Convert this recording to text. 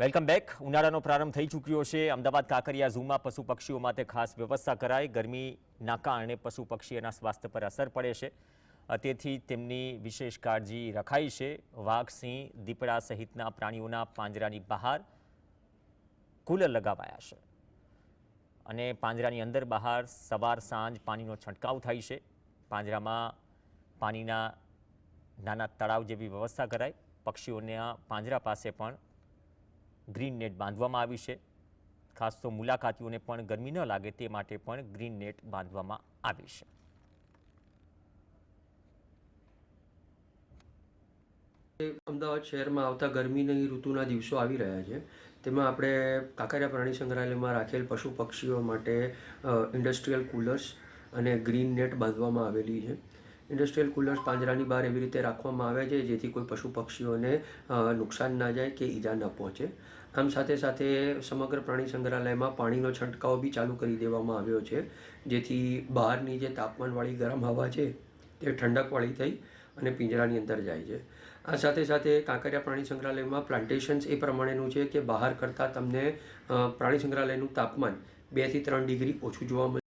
Welcome back. ઉનાળાનો પ્રારંભ થઈ ચૂક્યો છે. અમદાવાદ કાંકરિયા ઝૂમાં પશુ પક્ષીઓ માટે ખાસ વ્યવસ્થા કરાઈ. ગરમીના કારણે પશુ પક્ષીઓના સ્વાસ્થ્ય પર અસર પડે છે. તેથી તેમની વિશેષ કાળજી રખાઈ છે. વાઘ, સિંહ, દીપડા સહિતના પ્રાણીઓના પાંજરાની બહાર કુલર લગાવાયા છે. અને પાંજરાની અંદર બહાર સવાર, સાંજ પાણીનો છંટકાવ થાય છે. પાંજરામાં પાણીના નાના તળાવ જેવી વ્યવસ્થા કરાય પક્ષીઓના પાંજરા પાસે પણ ગ્રીન નેટ બાંધવામાં આવી છે. ખાસ તો મુલાકાતીઓને પણ ગરમી ન લાગે તે માટે પણ ગ્રીન નેટ બાંધવામાં આવી છે. અમદાવાદ શહેરમાં આવતા ગરમીની ઋતુના દિવસો આવી રહ્યા છે. તેમાં આપણે કાંકરિયા પ્રાણી સંગ્રહાલયમાં રાખેલ પશુ પક્ષીઓ માટે ઇન્ડસ્ટ્રીયલ કુલર્સ અને ગ્રીન નેટ બાંધવામાં આવેલી છે. ઇન્ડસ્ટ્રીયલ કુલર્સ પાંજરાની બહાર એવી રીતે રાખવામાં આવે છે જેથી કોઈ પશુ પક્ષીઓને નુકસાન ના જાય કે ઈજા ન પહોંચે. આમ સાથે સાથે સમગ્ર પ્રાણી સંગ્રહાલયમાં પાણીનો છંટકાવ બી ચાલુ કરી દેવામાં આવ્યો છે. જેથી બહારની જે તાપમાનવાળી ગરમ હવા છે, તે ઠંડકવાળી થઈ અને પિંજરાની અંદર જાય છે. આ સાથે સાથે કાંકરિયા પ્રાણી સંગ્રહાલયમાં પ્લાન્ટેશન્સ એ પ્રમાણેનું છે કે બહાર કરતાં તમને પ્રાણી સંગ્રહાલયનું તાપમાન બેથી ત્રણ ડિગ્રી ઓછું જોવા મળે